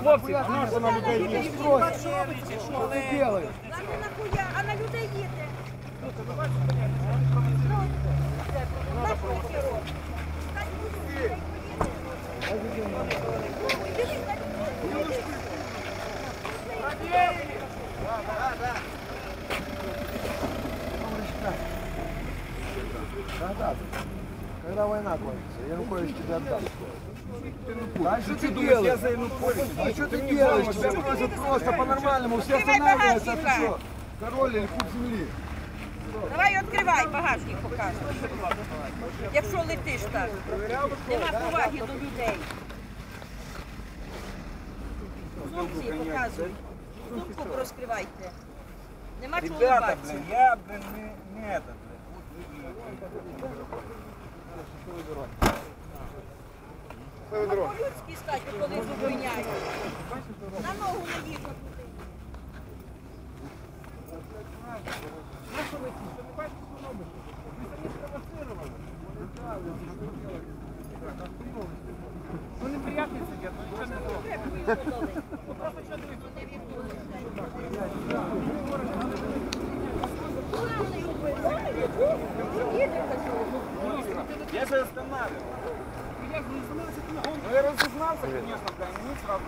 Хлопці, а нащо на людей їздити? Що ти робиш? А ну нахуя, а на людей їдьте. Ну, так що ти робиш? Так, ну, людей поїдете. Ну, дивись, так, ну, Когда? Когда война кончится? Янукович тебя отдаст. А что ты делаешь? А что ты делаешь? Тебя просят просто по-нормальному. Все останавливаются. А ты что? Король или пуп земли? Давай відкривай, багажник покажи. Якщо летиш так. Нема поваги до людей. Хлопці, показуй. Сумку розкривайте. Нема чого Ребята, улыбатися. блин, я, блин, не, не этот, А по-людськи стати, коли зупиняють. На ногу не їхати. Ну неприятный сидят, ну ничего не сделал. Я же останавливал. Я разогнался, конечно, для и сразу.